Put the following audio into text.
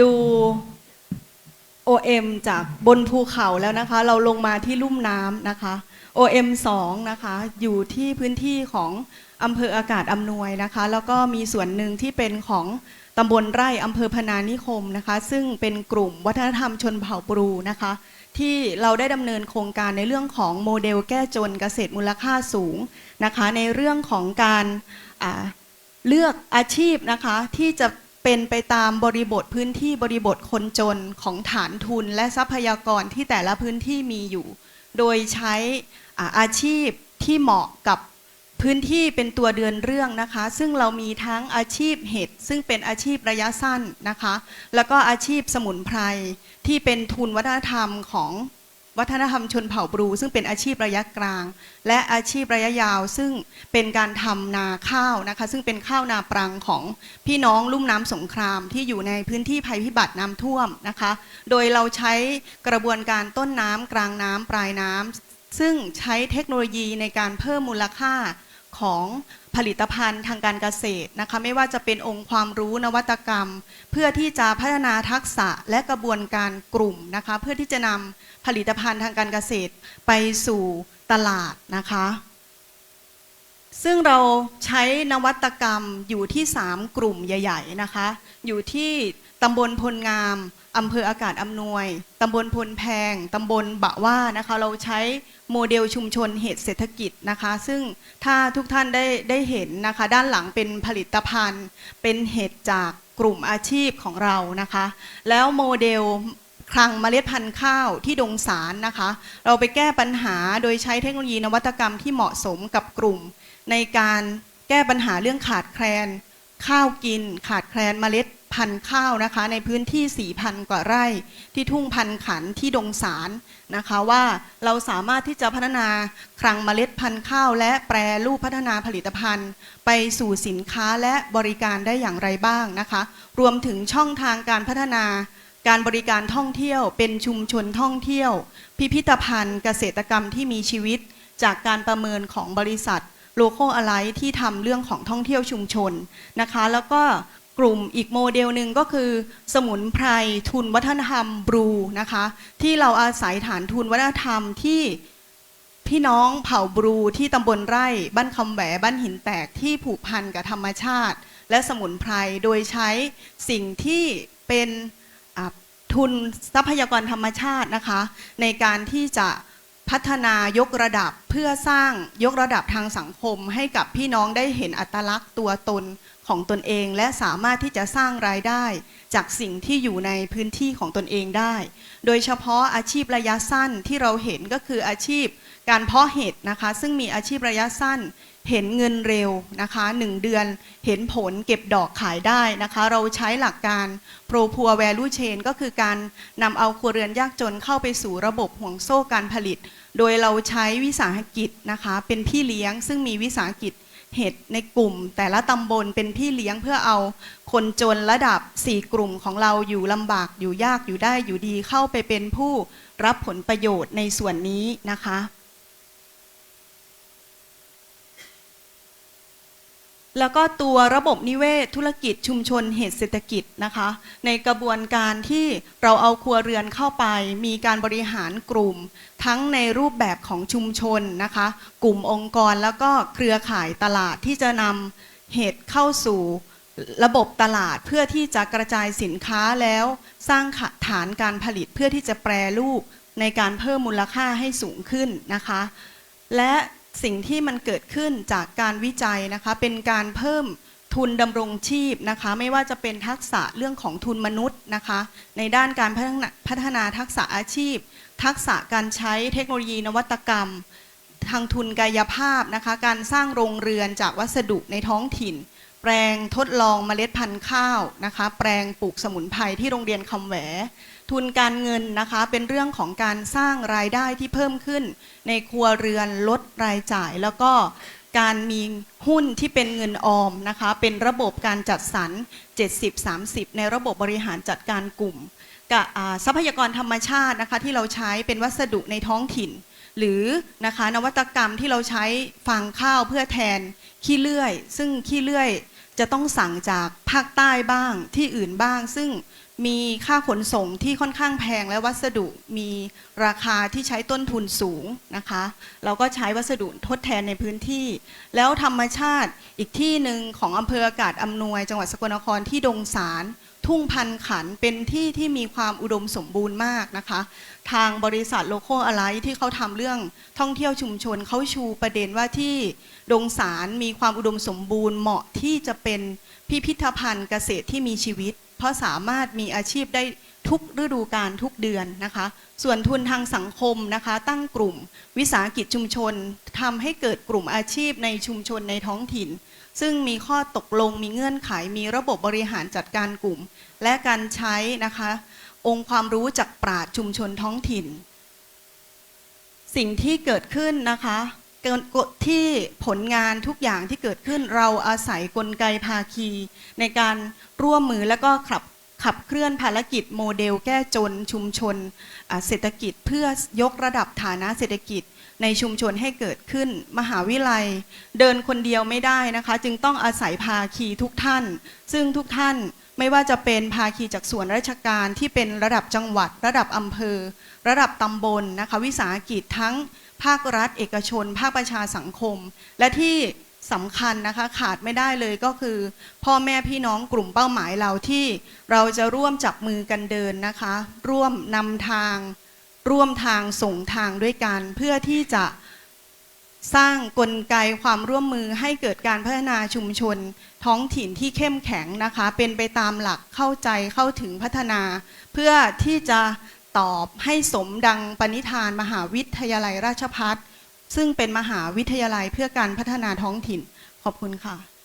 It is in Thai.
ดู OM จากบนภูเขาแล้วนะคะ เราลงมาที่ลุ่มน้ำนะคะ OM 2นะคะ อยู่ที่พื้นที่ของอำเภออากาศอำนวยนะคะ แล้วก็มีส่วนหนึ่งที่เป็นของตำบลไร่อำเภอพนานิคมนะคะ ซึ่งเป็นกลุ่มวัฒนธรรมชนเผ่าปรูนะคะ ที่เราได้ดำเนินโครงการในเรื่องของโมเดลแก้จนเกษตรมูลค่าสูงนะคะ ในเรื่องของการเลือกอาชีพนะคะที่จะ เป็นไปตามบริบทพื้นที่บริบทคนจนของฐานทุนและทรัพยากรที่แต่ละพื้นที่มีอยู่ โดยใช้อาอาชีพที่เหมาะกับพื้นที่เป็นตัวเดือนเรื่องนะคะ ซึ่งเรามีทั้งอาชีพเห็ดซึ่งเป็นอาชีพระยะสั้นนะคะ แล้วก็อาชีพสมุนไพรที่เป็นทุนวัฒนธรรมของ วัฒนธรรมชนเผ่าบรู ซึ่งเป็นอาชีพระยะกลาง และอาชีพระยะยาว ซึ่งเป็นการทำนาข้าวนะคะ ซึ่งเป็นข้าวนาปรังของพี่น้องลุ่มน้ำสงครามที่อยู่ในพื้นที่ภัยพิบัติน้ำท่วมนะคะ โดยเราใช้กระบวนการต้นน้ำกลางน้ำปลายน้ำซึ่งใช้เทคโนโลยีในการเพิ่มมูลค่าของ ผลิตภัณฑ์ทางการเกษตรนะคะไม่ว่าจะเป็นองค์ความรู้นวัตกรรม เพื่อที่จะพัฒนาทักษะและกระบวนการกลุ่มนะคะเพื่อที่จะนำผลิตภัณฑ์ทางการเกษตรไปสู่ตลาดนะคะซึ่งเราใช้นวัตกรรมอยู่ที่ 3 กลุ่มใหญ่ ๆ นะคะ อยู่ที่ ตำบลพลงามอำเภออากาศอำนวย ตำบลพลแพง ตำบลบะว่านะคะ เราใช้โมเดลชุมชนเหตุเศรษฐกิจนะคะ ซึ่งถ้าทุกท่านได้ได้เห็นนะคะ ด้านหลังเป็นผลิตภัณฑ์ เป็นเห็ดจากกลุ่มอาชีพของเรานะคะ แล้วโมเดลคลังเมล็ดพันธุ์ข้าวที่ดงสารนะคะ เราไปแก้ปัญหาโดยใช้เทคโนโลยีนวัตกรรมที่เหมาะสมกับกลุ่ม ในการแก้ปัญหาเรื่องขาดแคลน ข้าวกินขาดแคลนเมล็ดพันธุ์ข้าวนะคะ ในพื้นที่ 4,000 กว่าไร่ ที่ทุ่งพันขันที่ดงสารนะคะว่าเราสามารถที่จะพัฒนาคลังเมล็ดพันธุ์ข้าว และแปรรูปพัฒนาผลิตภัณฑ์ ไปสู่สินค้าและบริการได้อย่างไรบ้างนะคะ รวมถึงช่องทางการพัฒนาการบริการท่องเที่ยว เป็นชุมชนท่องเที่ยว พิพิธภัณฑ์ เกษตรกรรมที่มีชีวิต จากการประเมินของบริษัท โลโก้อะไรที่ทำเรื่องของท่องเที่ยวชุมชนนะคะ แล้วก็กลุ่มอีกโมเดลหนึ่งก็คือ สมุนไพรทุนวัฒนธรรมบรูนะคะ ที่เราอาศัยฐานทุนวัฒนธรรมที่พี่น้องเผ่าบรูที่ตำบลไร่ บ้านคำแหวบ้านหินแตกที่ผูกพันกับธรรมชาติ และสมุนไพรโดยใช้สิ่งที่เป็นทุนทรัพยากรธรรมชาตินะคะ ในการที่จะ พัฒนายกระดับเพื่อสร้างยกระดับทางสังคม ให้กับพี่น้องได้เห็นอัตลักษณ์ตัวตนของตนเอง และสามารถที่จะสร้างรายได้ จากสิ่งที่อยู่ในพื้นที่ของตนเองได้ โดยเฉพาะอาชีพระยะสั้นที่เราเห็นก็คืออาชีพ การเพาะเห็ดนะคะ ซึ่งมีอาชีพระยะสั้น เห็นเงินเร็วนะคะหนึ่งเดือนเห็นผลเก็บดอกขายได้นะคะ เราใช้หลักการ Pro p u r Value Chain ก็คือการนำเอาครัวเรือนยากจนเข้าไปสู่ระบบห่วงโซ่การผลิต โดยเราใช้วิสาหกิจนะคะ เป็นพี่เลี้ยงซึ่งมีวิสาหกิจเห็ดในกลุ่ม แต่ละตำบลเป็นพี่เลี้ยงเพื่อเอาคนจนระดับ 4 กลุ่มของเราอยู่ลำบากอยู่ยากอยู่ได้อยู่ดีเข้าไปเป็นผู้รับผลประโยชน์ในส่วนนี้นะคะ แล้วก็ตัวระบบนิเวศธุรกิจชุมชนเหตุเศรษฐกิจนะคะ ในกระบวนการที่เราเอาครัวเรือนเข้าไป มีการบริหารกลุ่ม ทั้งในรูปแบบของชุมชนนะคะ กลุ่มองค์กรแล้วก็เครือข่ายตลาดที่จะนำเหตุเข้าสู่ระบบตลาดเพื่อที่จะกระจายสินค้าแล้วสร้างฐานการผลิตเพื่อที่จะแปรรูปในการเพิ่มมูลค่าให้สูงขึ้นนะคะ และ สิ่งที่มันเกิดขึ้นจากการวิจัยนะคะ เป็นการเพิ่มทุนดำรงชีพนะคะ ไม่ว่าจะเป็นทักษะเรื่องของทุนมนุษย์นะคะ ในด้านการพัฒนาพัฒนาทักษะอาชีพ ทักษะการใช้เทคโนโลยีนวัตกรรม ทางทุนกายภาพนะคะ การสร้างโรงเรือนจากวัสดุในท้องถิ่น แปลงทดลองเมล็ดพันธุ์ข้าวนะคะ แปลงปลูกสมุนไพรที่โรงเรียนคำแหว ทุนการเงินนะคะเป็นเรื่องของการสร้างรายได้ที่เพิ่มขึ้น ในครัวเรือนลดรายจ่าย แล้วก็การมีหุ้นที่เป็นเงินออมนะคะเป็นระบบการจัดสรร 70-30 ในระบบบริหารจัดการกลุ่มกับทรัพยากรธรรมชาตินะคะที่เราใช้เป็นวัสดุในท้องถิ่น หรือนะคะนวัตกรรมที่เราใช้ฟางข้าวเพื่อแทนขี้เลื่อย ซึ่งขี้เลื่อยจะต้องสั่งจากภาคใต้บ้างที่อื่นบ้าง ซึ่ง มีค่าขนส่งที่ค่อนข้างแพงและวัสดุมีราคาที่ใช้ต้นทุนสูงนะคะ เราก็ใช้วัสดุทดแทนในพื้นที่ แล้วธรรมชาติอีกที่หนึ่งของอำเภออากาศอำนวย จังหวัดสกลนครที่ดงสาร ทุ่งพันขันเป็นที่ที่มีความอุดมสมบูรณ์มากนะคะ ทางบริษัทโลโก้อะไรที่เขาทำเรื่องท่องเที่ยวชุมชนเขาชูประเด็นว่าที่ดงสารมีความอุดมสมบูรณ์เหมาะที่จะเป็นพิพิธภัณฑ์เกษตรที่มีชีวิต เพราะสามารถมีอาชีพได้ทุกฤดูกาลทุกเดือนนะคะ ส่วนทุนทางสังคมนะคะ ตั้งกลุ่มวิสาหกิจชุมชนทำให้เกิดกลุ่มอาชีพในชุมชนในท้องถิ่น ซึ่งมีข้อตกลงมีเงื่อนไขมีระบบบริหารจัดการกลุ่ม และการใช้นะคะ องค์ความรู้จากปราชชุมชนท้องถิ่น สิ่งที่เกิดขึ้นนะคะเกินกฎที่ผลงานทุกอย่างที่เกิดขึ้นเราอาศัยกลไกภาคี ในการร่วมมือแล้วก็ขับขับเคลื่อนภารกิจโมเดลแก้จนชุมชนเศรษฐกิจเพื่อยกระดับฐานะเศรษฐกิจ ในชุมชนให้เกิดขึ้น มหาวิทยาลัย เดินคนเดียวไม่ได้นะคะ จึงต้องอาศัยภาคีทุกท่าน ซึ่งทุกท่านไม่ว่าจะเป็นภาคีจากส่วนราชการที่เป็นระดับจังหวัด ระดับอำเภอ ระดับตำบลนะคะ วิสาหกิจทั้งภาครัฐ เอกชน ภาคประชาสังคม และที่สำคัญนะคะขาดไม่ได้เลยก็คือ พ่อแม่พี่น้องกลุ่มเป้าหมายเราที่เราจะร่วมจับมือกันเดินนะคะ ร่วมนำทาง ร่วมทางส่งทางด้วยกัน เพื่อที่จะสร้างกลไกความร่วมมือให้เกิดการพัฒนาชุมชน ท้องถิ่นที่เข้มแข็งนะคะ เป็นไปตามหลักเข้าใจเข้าถึงพัฒนา เพื่อที่จะตอบให้สมดังปณิธานมหาวิทยาลัยราชพัฒซึ่งเป็นมหาวิทยาลัยเพื่อการพัฒนาท้องถิ่นขอบคุณค่ะ